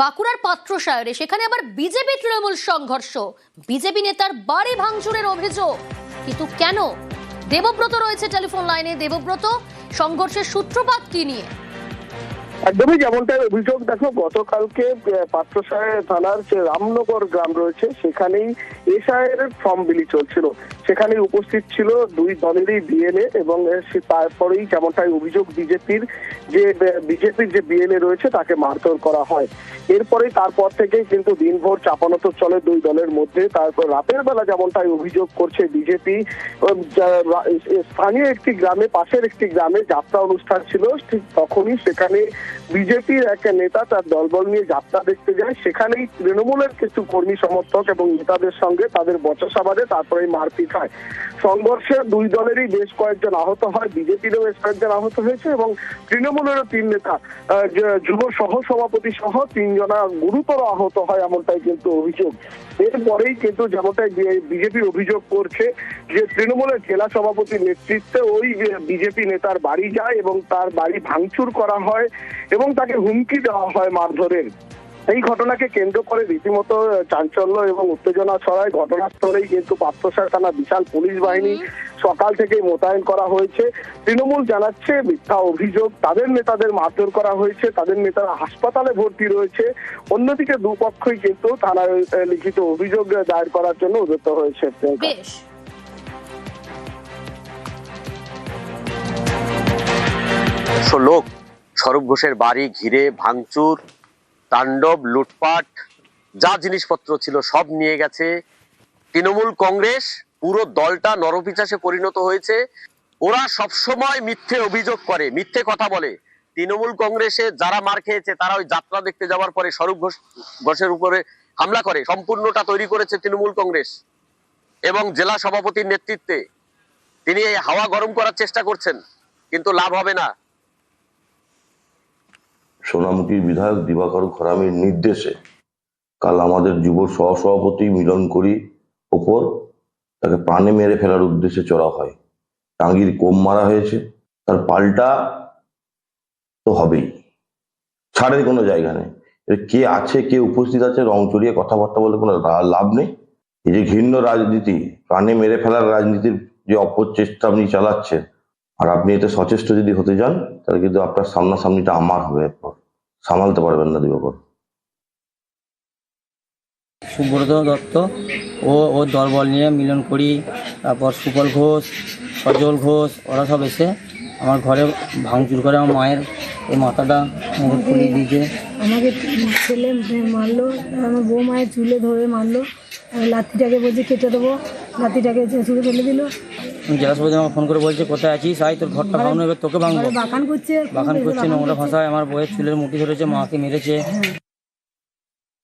বাঁকুড়ার পাত্রসায়রে, সেখানে আবার বিজেপি তৃণমূল সংঘর্ষ। বিজেপি নেতার বাড়ি ভাঙচুরের অভিযোগ। কিন্তু কেন? দেবব্রত রয়েছে টেলিফোন লাইনে। দেবব্রত, সংঘর্ষের সূত্রপাত কি নিয়ে? একদমই যেমনটা অভিযোগ, দেখো, গতকালকে পাত্রসায় থানার যে রামনগর গ্রাম রয়েছে, সেখানেই এসআইয়ের ফর্ম বিলি চলছিল। সেখানে উপস্থিত ছিল দুই দলেরই বিএলএ এবং তারপরেই যেমনটাই অভিযোগ বিজেপির যে বিজেপির যে বিএলএ রয়েছে তাকে মারধর করা হয়। এরপরে তারপর থেকে কিন্তু দিনভর চাপানত চলে দুই দলের মধ্যে। তারপর রাতের বেলা যেমনটাই অভিযোগ করছে বিজেপি স্থানীয় একটি গ্রামে, পাশের একটি গ্রামে যাত্রা অনুষ্ঠান ছিল, ঠিক তখনই সেখানে বিজেপির এক নেতা তার দলবল নিয়ে যাত্রা দেখতে যায়। সেখানেই তৃণমূলের কিছু কর্মী সমর্থক এবং নেতাদের সঙ্গে তাদের বচসা বাঁধে তারপরে মারপিট হয় সংঘর্ষে দুই দলেরই বেশ কয়েকজন আহত হয়। বিজেপিরও বেশ কয়েকজন আহত হয়েছে এবং তৃণমূলেরও তিন নেতা। যুব সহ সভাপতি সহ তিনজনা গুরুতর আহত হয় এমনটাই কিন্তু অভিযোগ। এরপরেই কিন্তু যেমনটাই বিজেপি অভিযোগ করছে যে তৃণমূলের জেলা সভাপতির নেতৃত্বে ওই বিজেপি নেতার বাড়ি যায় এবং তার বাড়ি ভাঙচুর করা হয় এবং তাকে হুমকি দেওয়া হয় মারধরের। এই ঘটনাকে কেন্দ্র করে রীতিমতো চাঞ্চল্য এবং উত্তেজনা ছড়ায়। ঘটনাস্থলেই কিন্তু পাত্রসার থানা বিশাল পুলিশ বাহিনী সকাল থেকে মোতায়েন করা হয়েছে। তৃণমূল জানাচ্ছে মিথ্যা অভিযোগ। তাদের নেতাদের মারধর করা হয়েছে। তাদের নেতারা হাসপাতালে ভর্তি রয়েছে। অন্যদিকে দুপক্ষই কিন্তু থানায় লিখিত অভিযোগ দায়ের করার জন্য উদ্যত হয়েছে। বেশ। লোক স্বরূপ ঘোষের বাড়ি ঘিরে ভাঙচুর। তাণ্ডব, লুটপাট, যা জিনিসপত্র ছিল সব নিয়ে গেছে। তৃণমূল কংগ্রেস পুরো দলটা নরপিচাসে পরিণত হয়েছে। ওরা সবসময় মিথ্যে অভিযোগ করে, মিথ্যে কথা বলে। তৃণমূল কংগ্রেসে যারা মার খেয়েছে, তারা ওই যাত্রা দেখতে যাওয়ার পরে স্বরূপ ঘোষ ঘোষের উপরে হামলা করে। সম্পূর্ণটা তৈরি করেছে তৃণমূল কংগ্রেস এবং জেলা সভাপতির নেতৃত্বে। তিনি হাওয়া গরম করার চেষ্টা করছেন, কিন্তু লাভ হবে না। সোনামুখীর বিধায়ক দিবাকর খরামির নির্দেশে কাল আমাদের যুব সহসভাপতি মিলন করি ওপর তাকে প্রাণে মেরে ফেলার উদ্দেশ্যে চড়া হয়। টাঙ্গির কোম মারা হয়েছে। তার পাল্টা তো হবেই। ছাড়ের কোনো জায়গা নেই। কে আছে, কে উপস্থিত আছে, রং চড়িয়ে কথাবার্তা বলে কোনো লাভ নেই। এই যে ঘৃণ্য রাজনীতি, প্রাণে মেরে ফেলার রাজনীতির যে অপচেষ্টা আপনি চালাচ্ছেন আর আপনি এতে সচেষ্ট যদি হতে যান তাহলে কিন্তু আপনার সামনাসামনিটা আমার হবে। এরপর সামালতে পারবেন না দিবাকর। সুব্রত দত্ত ও ও দলবল নিয়ে মিলন করি তারপর সুকল ঘোষ সজল ঘোষ ওরা সব এসে আমার ঘরে ভাঙচুর করে আমার মায়ের এই মাথাটা খুলে দিয়েছে। আমাকে ছেলে মারলো আমার বউ মায়ের চুলে ধরে মারলো আর লাঠিটাকে বলছে কেটে দেবো লাঠিটাকে চুলে ফেলে দিল। জেলা সভাপতি আমাকে ফোন করে বলছে কোথায় আছিস? আয় তোর ঘরটা ভাঙানো এবার তোকে ভাঙবো। বাখান করছে নোংরা ভাষায় আমার বইয়ের চুলের মুঠি ধরেছে মাকে মেরেছে।